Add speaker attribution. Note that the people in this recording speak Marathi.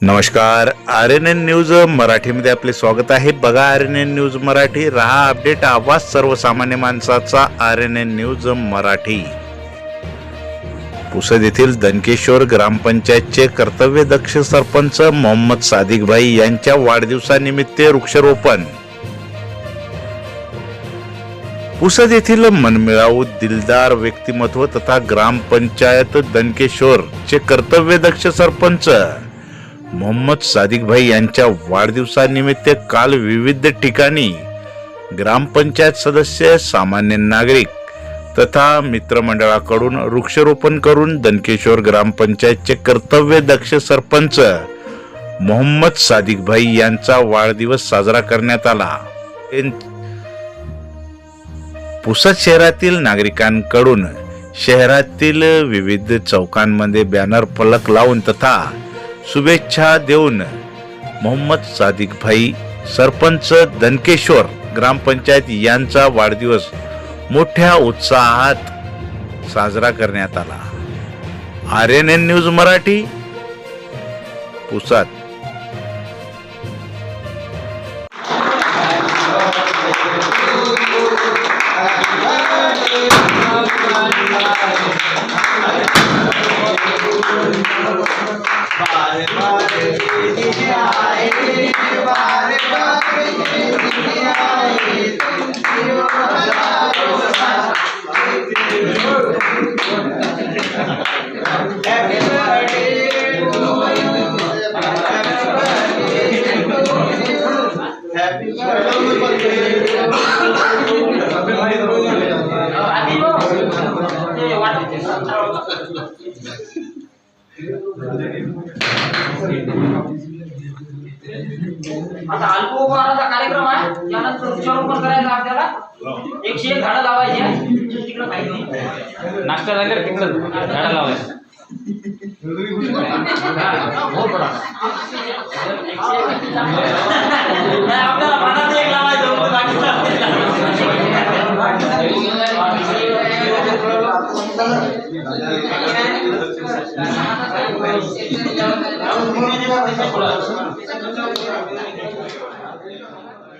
Speaker 1: नमस्कार आर एन एन न्यूज मराठीमध्ये आपले स्वागत आहे. बघा R N N news Marathi रहा अपडेट आवाज सर्वसामान्य माणसाचा R N N news Marathi. Pusad येथील दनकेश्वर ग्रामपंचायतचे कर्तव्यदक्ष सरपंच मोहम्मद सादिकभाई यांच्या वाढदिवसानिमित्त वृक्षारोपण. पुसद येथील मनमिळाऊ दिलदार व्यक्तिमत्व तथा ग्रामपंचायत दनकेश्वर चे कर्तव्यदक्ष सरपंच मोहम्मद सादिकभाई यांच्या वाढदिवसानिमित्त काल विविध ठिकाणी ग्रामपंचायत सदस्य सामान्य नागरिक तथा मित्रमंडळाकडून वृक्षारोपण करून दनकेश्वर ग्रामपंचायतचे कर्तव्य दक्ष सरपंच मोहम्मद सादिकभाई यांचा वाढदिवस साजरा करण्यात आला. पुसद शहरातील नागरिकांकडून शहरातील विविध चौकांमध्ये बॅनर फलक लावून तथा शुभेच्छा देऊन मोहम्मद सादिकभाई सरपंच दनकेश्वर ग्रामपंचायत यांचा वाढदिवस मोठ्या उत्साहात साजरा करण्यात आला. R N N news Marathi Pusad
Speaker 2: आता अल्पोपहाराचा कार्यक्रम आहे. यानंतर वृक्षारोपण करायचं आपल्याला. एकशे एक झाडं लावायची तिकडं काही नाही.
Speaker 3: नाश्ता झाल्यावर तिकडं झाडं लावायचं.
Speaker 2: आपल्याला मनात एक लावायचं Thank you.